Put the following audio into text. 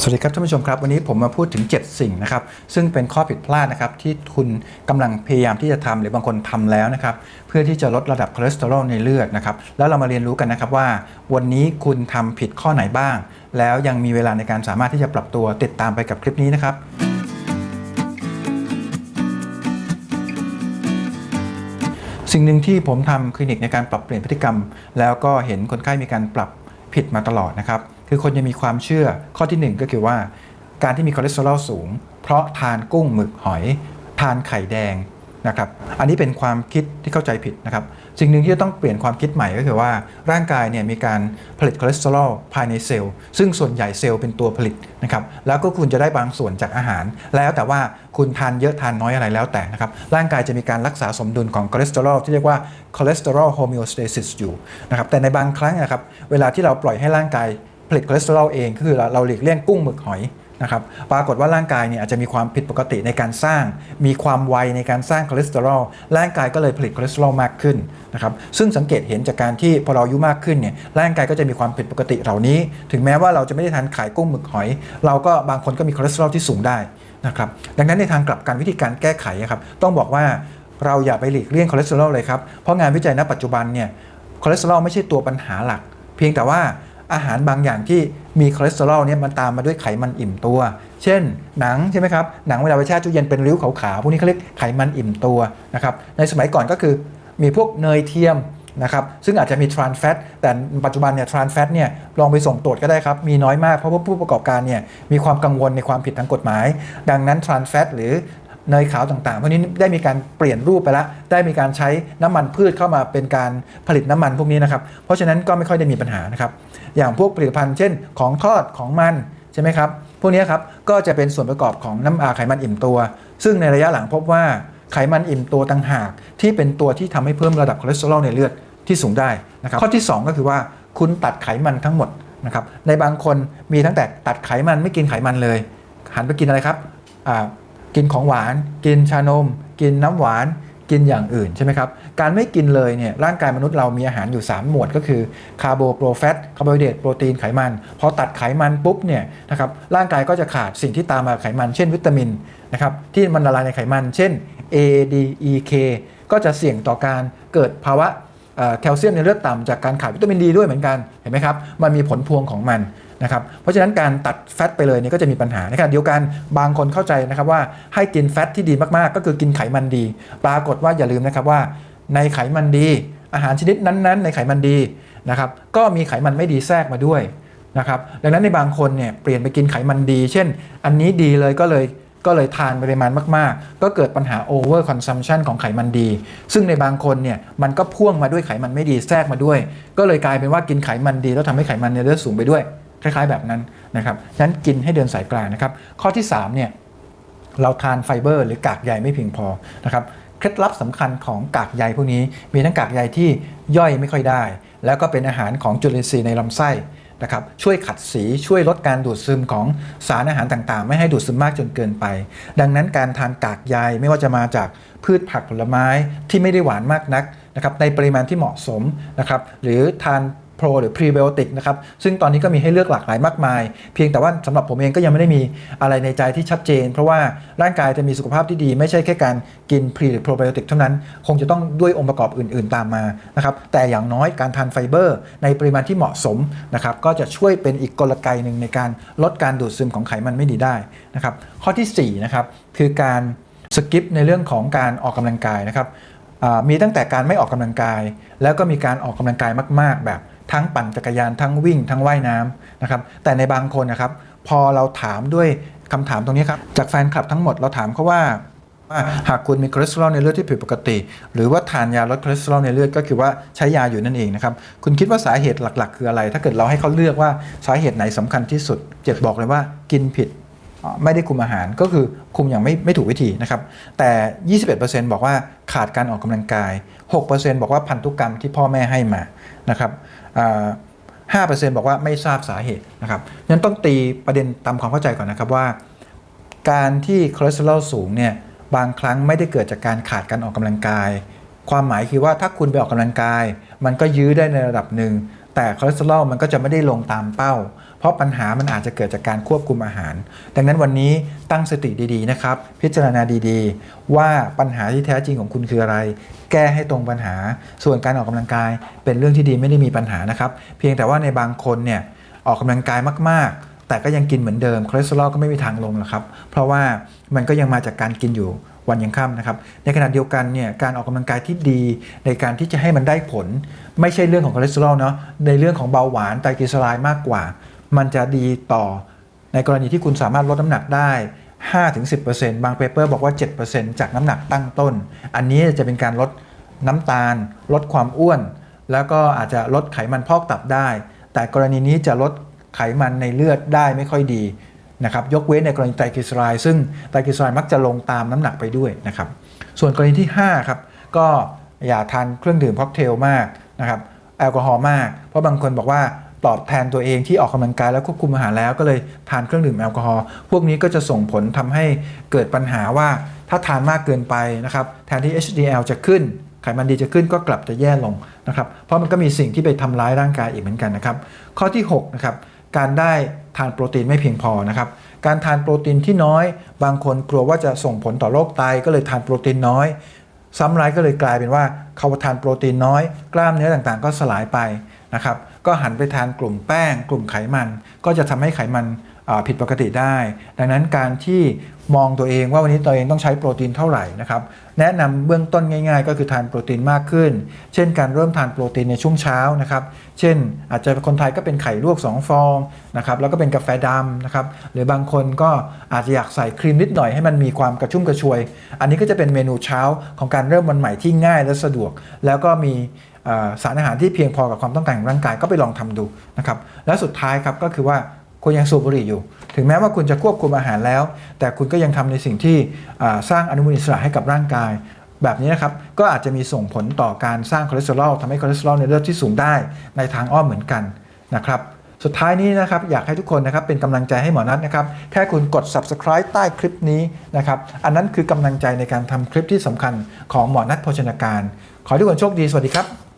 สวัสดีครับท่านผู้ชมครับ วันนี้ผมมาพูดถึง 7 สิ่งนะครับซึ่งเป็นข้อผิดพลาดนะครับที่คุณกำลังพยายามที่จะทำหรือบางคนทำแล้วนะครับเพื่อที่จะลดระดับคอเลสเตอรอลในเลือดนะครับแล้วเรามาเรียนรู้กันนะครับว่า วันนี้คุณทำผิดข้อไหนบ้าง แล้วยังมีเวลาในการสามารถที่จะปรับตัวติดตามไปกับคลิปนี้นะครับสิ่งหนึ่งที่ผมทำคลินิกในการปรับเปลี่ยนพฤติกรรม แล้วก็เห็นคนไข้มีการปรับผิดมาตลอดนะครับ คือคนจะมีความเชื่อข้อที่หนึ่งก็คือว่า การที่มีคอเลสเตอรอลสูง เพราะทานกุ้งหมึกหอย ทานไข่แดงนะครับอันนี้เป็นความคิดที่เข้าใจผิดนะครับสิ่งหนึ่งที่จะต้องเปลี่ยนความคิดใหม่ก็คือว่าร่างกายเนี่ยมีการผลิตคอเลสเตอรอลภายในเซลล์ซึ่งส่วนใหญ่เซลล์เป็นตัวผลิตนะครับแล้วก็คุณจะได้บางส่วนจากอาหาร แล้วแต่ว่าคุณทานเยอะทานน้อยอะไรแล้วแต่นะครับร่างกายจะมีการรักษาสมดุลของคอเลสเตอรอลที่เรียกว่าคอเลสเตอรอลโฮมิโอสเตซิสอยู่นะครับแต่ในบางครั้งนะครับเวลาที่เราปล่อยให้ร่างกาย ผลิตคอเลสเตอรอลเองก็คือเราเราหลีกเลี่ยงกุ้งหมึกหอยนะครับปรากฏว่าร่างกายเนี่ยอาจจะมีความผิดปกติในการสร้าง มีความไวในการสร้างคอเลสเตอรอลร่างกายก็เลยผลิตคอเลสเตอรอลมากขึ้นนะครับซึ่งสังเกตเห็นจากการที่พอเราอายุมากขึ้นเนี่ยร่างกายก็จะมีความผิดปกติเหล่านี้ ถึงแม้ว่าเราจะไม่ได้ทานไข่กุ้งหมึกหอย เราก็บางคนก็มีคอเลสเตอรอลที่สูงได้นะครับดังนั้นในทางกลับกันวิธีการแก้ไขครับต้องบอกว่าเราอย่าไปหลีกเลี่ยงคอเลสเตอรอลเลยครับเพราะงานวิจัยณปัจจุบันเนี่ยคอเลสเตอรอลไม่ใช่ตัวปัญหาหลัก เพียงแต่ว่า อาหารบางอย่างที่มีคอเลสเตอรอลเนี่ยมันตามมาด้วยไขมันอิ่มตัว เช่น หนังใช่ไหมครับ หนังเวลาไปแช่ตู้เย็นเป็นริ้วขาวๆพวกนี้เขาเรียกไขมันอิ่มตัวนะครับในสมัยก่อนก็คือมีพวกเนยเทียมนะครับซึ่งอาจจะมีทรานแฟตแต่ปัจจุบันเนี่ยทรานแฟตเนี่ยลองไปส่งตรวจก็ได้ครับ มีน้อยมากเพราะว่าผู้ประกอบการเนี่ยมีความกังวลในความผิดทางกฎหมาย ดังนั้นทรานแฟตหรือ เนยขาวต่างๆพวกนี้ได้มีการเปลี่ยนรูปไปแล้ว ได้มีการใช้น้ำมันพืชเข้ามาเป็นการผลิตน้ำมันพวกนี้นะครับ เพราะฉะนั้นก็ไม่ค่อยได้มีปัญหานะครับ อย่างพวกผลิตภัณฑ์เช่น ของทอดของมันใช่ไหมครับ พวกนี้ครับก็จะเป็นส่วนประกอบของน้ำอาไขมันอิ่มตัว ซึ่งในระยะหลังพบว่าไขมันอิ่มตัวต่างหาก ที่เป็นตัวที่ทำให้เพิ่มระดับคอเลสเตอรอลในเลือดที่สูงได้นะครับ ข้อที่ 2 ก็คือว่าคุณตัดไขมันทั้งหมดนะครับ ในบางคนมีตั้งแต่ตัดไขมันไม่กินไขมันเลย หันไปกินอะไรครับ กินของหวาน กินชานม กินน้ำหวาน กินอย่างอื่นใช่ไหมครับ การไม่กินเลยเนี่ยร่างกายมนุษย์เรามีอาหารอยู่ 3 หมวดก็คือคาร์โบโปรแฟตคาร์โบไฮเดรตโปรตีนไขมัน พอตัดไขมันปุ๊บเนี่ยนะครับร่างกายก็จะขาดสิ่งที่ตามมาไขมัน เช่นวิตามินนะครับที่มันละลายในไขมัน เช่น A D E K ก็จะเสี่ยงต่อการเกิดภาวะแคลเซียมในเลือดต่ำจากการขาดวิตามินดีด้วยเหมือนกันเห็นไหมครับมันมีผลพวงของมัน นะครับเพราะฉะนั้นการตัดแฟตไปเลยเนี่ยก็จะมีปัญหาในขณะเดียวกันบางคนเข้าใจนะครับว่าให้กินแฟตที่ดีมากๆ ก็คือกินไขมันดี ปรากฏว่าอย่าลืมนะครับว่า ในไขมันดี อาหารชนิดนั้นๆ ในไขมันดีนะครับก็มีไขมันไม่ดีแทรกมาด้วยนะครับดังนั้นในบางคนเนี่ยเปลี่ยนไปกินไขมันดี เช่น อันนี้ดีเลยก็เลยก็เลยทานปริมาณมาก ๆ ก็เกิดปัญหา over consumption ของไขมันดี ซึ่งในบางคนเนี่ยมันก็พ่วงมาด้วยไขมันไม่ดีแทรกมาด้วย ก็เลยกลายเป็นว่ากินไขมันดีแล้วทำให้ไขมันในเลือดสูงไปด้วย คล้ายๆแบบนั้นนะครับฉะนั้นกินให้เดินสายกลางนะครับ ข้อที่3เนี่ยเราทานไฟเบอร์ หรือกากใยไม่เพียงพอนะครับเคล็ดลับสำคัญของกากใยพวกนี้มีทั้งกากใยที่ย่อยไม่ค่อยได้ แล้วก็เป็นอาหารของจุลินทรีย์ในลำไส้นะครับช่วยขัดสีช่วยลดการดูดซึมของสารอาหารต่างๆ ไม่ให้ดูดซึมมากจนเกินไป ดังนั้นการทานกากใยไม่ว่าจะมาจากพืชผักผลไม้ที่ไม่ได้หวานมากนักนะครับในปริมาณที่เหมาะสมนะครับหรือทาน โปรหรือพรีไบโอติกนะครับซึ่งตอนนี้ก็มีให้เลือกหลากหลายมากมาย เพียงแต่ว่าสำหรับผมเองก็ยังไม่ได้มีอะไรในใจที่ชัดเจน เพราะว่าร่างกายจะมีสุขภาพที่ดี ไม่ใช่แค่การกินพรีหรือโปรไบโอติกเท่านั้น คงจะต้องด้วยองค์ประกอบอื่น ๆ ตามมานะครับแต่อย่างน้อยการทานไฟเบอร์ ในปริมาณที่เหมาะสมนะครับก็จะช่วยเป็นอีกกลไกหนึ่งในการลดการดูดซึมของไขมันไม่ดีได้นะครับข้อที่4นะครับคือการสกิปในเรื่องของการออกกำลังกายนะครับมีตั้งแต่การไม่ออกกำลังกาย แล้วก็มีการออกกำลังกายมาก ๆ แบบ ทั้งปั่นจักรยานทั้งวิ่งทั้งว่ายน้ำนะครับแต่ในบางคนนะครับพอเราถามด้วยคำถามตรงนี้ครับจากแฟนคลับทั้งหมดเราถามเขาว่าหากคุณมีคอเลสเตอรอลในเลือดที่ผิดปกติ หรือว่าทานยาลดคอเลสเตอรอลในเลือดก็คือว่าใช้ยาอยู่นั่นเองนะครับคุณคิดว่าสาเหตุหลัก ๆ คืออะไร ถ้าเกิดเราให้เขาเลือกว่าสาเหตุไหนสำคัญที่สุดเจ็ดบอกเลยว่ากินผิด ไม่ได้คุมอาหารก็คือคุมอย่างไม่ไม่ถูกวิธีนะครับ แต่ 21%บอกว่าขาดการออกกำลังกาย 6%บอกว่าพันธุกรรมที่พ่อแม่ให้มานะครับ5%บอกว่าไม่ทราบสาเหตุนะครับงั้นต้องตีประเด็นตามความเข้าใจก่อนนะครับว่า การที่คอเลสเตอรอลสูงเนี่ยบางครั้งไม่ได้เกิดจากการขาดการออกกำลังกาย ความหมายคือว่าถ้าคุณไปออกกำลังกาย มันก็ยื้อได้ในระดับหนึ่ง แต่คอเลสเตอรอลมันก็จะไม่ได้ลงตามเป้า เพราะปัญหามันอาจจะเกิดจากการควบคุมอาหาร ดังนั้นวันนี้ตั้งสติดีๆนะครับ พิจารณาดีๆ ว่าปัญหาที่แท้จริงของคุณคืออะไร แก้ให้ตรงปัญหา ส่วนการออกกำลังกายเป็นเรื่องที่ดีไม่ได้มีปัญหานะครับ เพียงแต่ว่าในบางคนเนี่ยออกกำลังกายมาก ๆ แต่ก็ยังกินเหมือนเดิมคอเลสเตอรอลก็ไม่มีทางลงหรอกครับ เพราะว่ามันก็ยังมาจากการกินอยู่ วันยังค่ำนะครับ ในขณะเดียวกันเนี่ยการออกกำลังกายที่ดี ในการที่จะให้มันได้ผล ไม่ใช่เรื่องของคอเลสเตอรอลเนาะในเรื่องของเบาหวานไตรกลีเซอไรด์มากกว่า มันจะดีต่อ ในกรณีที่คุณสามารถลดน้ำหนักได้5-10%บางเปเปอร์บอกว่า 7%จากน้ำหนักตั้งต้น อันนี้จะเป็นการลดน้ำตาล ลดความอ้วน แล้วก็อาจจะลดไขมันพอกตับได้ แต่กรณีนี้จะลดไขมันในเลือดได้ไม่ค่อยดี นะครับยกเว้นในกรณีไตรกลีเซอไรด์ซึ่งไตรกลีเซอไรด์มักจะลงตามน้ำหนักไปด้วยนะครับส่วนกรณีที่5ครับก็อย่าทานเครื่องดื่มค็อกเทลมากนะครับแอลกอฮอล์มาก เพราะบางคนบอกว่าตอบแทนตัวเองที่ออกกำลังกายแล้วควบคุมอาหารแล้วก็เลยทานเครื่องดื่มแอลกอฮอล์พวกนี้ก็จะส่งผลทำให้เกิดปัญหาว่าถ้าทานมากเกินไปนะครับแทนที่ HDL จะขึ้นไขมันดีจะขึ้นก็กลับจะแย่ลงนะครับ เพราะมันก็มีสิ่งที่ไปทำร้ายร่างกายอีกเหมือนกันนะครับ ข้อที่6นะครับ การได้ทานโปรตีนไม่เพียงพอนะครับ การทานโปรตีนที่น้อย บางคนกลัวว่าจะส่งผลต่อโรคไตก็เลยทานโปรตีนน้อย ซ้ำร้ายก็เลยกลายเป็นว่าเขาทานโปรตีนน้อย กล้ามเนื้อต่างๆ ก็สลายไปนะครับ ก็หันไปทานกลุ่มแป้ง กลุ่มไขมัน ก็จะทำให้ไขมัน ผิดปกติได้ ดังนั้นการที่มองตัวเองว่าวันนี้ตัวเองต้องใช้โปรตีนเท่าไหร่นะครับแนะนำเบื้องต้นง่ายๆ ก็คือทานโปรตีนมากขึ้น เช่นการเริ่มทานโปรตีนในช่วงเช้านะครับเช่น อาจจะคนไทยก็เป็นไข่ลวก 2 ฟองนะครับแล้วก็เป็นกาแฟดำนะครับหรือบางคนก็อาจจะอยากใส่ครีมนิดหน่อยให้มันมีความกระชุ่มกระชวย อันนี้ก็จะเป็นเมนูเช้าของการเริ่มวันใหม่ที่ง่ายและสะดวก แล้วก็มีสารอาหารที่เพียงพอกับความต้องการของร่างกายก็ไปลองทำดูนะครับและสุดท้ายครับก็คือว่า คุณยังสูบบุหรี่อยู่ ถึงแม้ว่าคุณจะควบคุมอาหารแล้ว แต่คุณก็ยังทำในสิ่งที่สร้างอนุมูลอิสระให้กับร่างกาย แบบนี้นะครับก็อาจจะมีส่งผลต่อการสร้างคอเลสเตอรอลทำให้คอเลสเตอรอลในเลือดที่สูงได้ในทางอ้อมเหมือนกันนะครับสุดท้ายนี้นะครับอยากให้ทุกคนนะครับเป็นกำลังใจให้หมอนัทนะครับแค่คุณกด subscribe ใต้คลิปนี้นะครับอันนั้นคือกำลังใจในการทำคลิปที่สำคัญของหมอนัทโภชนาการ ขอให้ทุกคนโชคดีสวัสดีครับ